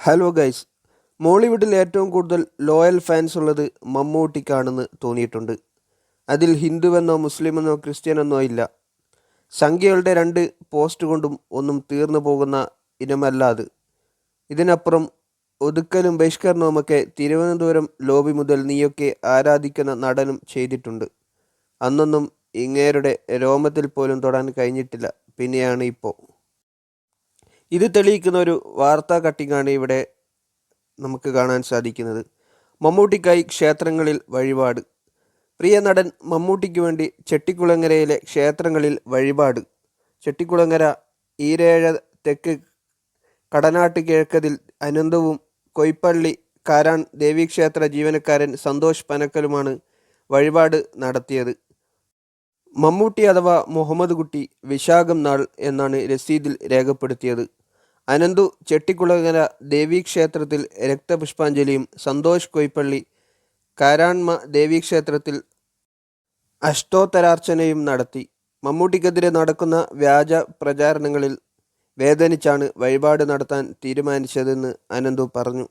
Hello guys മോളിവുഡിൽ ഏറ്റവും കൂടുതൽ ലോയൽ fans ഉള്ളത് മമ്മൂട്ടിക്കാണെന്ന് തോന്നിയിട്ടുണ്ട്. അതിൽ ഹിന്ദുവെന്നോ മുസ്ലിമെന്നോ ക്രിസ്ത്യനെന്നോ ഇല്ല. സംഖ്യകളുടെ രണ്ട് പോസ്റ്റ് കൊണ്ടും ഒന്നും തീർന്നു പോകുന്ന ഇനമല്ല അത് ഇതിനപ്പുറം ഒതുക്കലും ബഹിഷ്കരണവുമൊക്കെ തിരുവനന്തപുരം ലോബി മുതൽ നീയൊക്കെ ആരാധിക്കുന്ന നടനും ചെയ്തിട്ടുണ്ട്. അന്നൊന്നും ഇങ്ങേരുടെ രോമത്തിൽ പോലും തൊടാൻ കഴിഞ്ഞിട്ടില്ല. പിന്നെയാണ് ഇപ്പോൾ ഇത് തെളിയിക്കുന്ന ഒരു വാർത്താ കട്ടിങ്ങാണ് ഇവിടെ നമുക്ക് കാണാൻ സാധിക്കുന്നത്. മമ്മൂട്ടിക്കായി ക്ഷേത്രങ്ങളിൽ വഴിപാട്. പ്രിയ നടൻ മമ്മൂട്ടിക്ക് വേണ്ടി ചെട്ടിക്കുളങ്ങരയിലെ ക്ഷേത്രങ്ങളിൽ വഴിപാട്. ചെട്ടിക്കുളങ്ങര ഈരേഴ തെക്ക് കടനാട്ട് കിഴക്കതിൽ അനന്തവും കൊയ്പ്പള്ളി കാരാൻ ദേവീക്ഷേത്ര ജീവനക്കാരൻ സന്തോഷ് പനക്കലുമാണ് വഴിപാട് നടത്തിയത്. മമ്മൂട്ടി അഥവാ മുഹമ്മദ് കുട്ടി വിശാഖം നാൾ എന്നാണ് രസീതിൽ രേഖപ്പെടുത്തിയത്. അനന്തു ചെട്ടിക്കുളങ്ങര ദേവീക്ഷേത്രത്തിൽ രക്തപുഷ്പാഞ്ജലിയും സന്തോഷ് കൊയ്പ്പള്ളി കാരാൺമ ദേവീക്ഷേത്രത്തിൽ അഷ്ടോത്തരാർച്ചനയും നടത്തി. മമ്മൂട്ടിക്കെതിരെ നടക്കുന്ന വ്യാജ പ്രചാരണങ്ങളിൽ വേദനിച്ചാണ് വഴിപാട് നടത്താൻ തീരുമാനിച്ചതെന്ന് അനന്തു പറഞ്ഞു.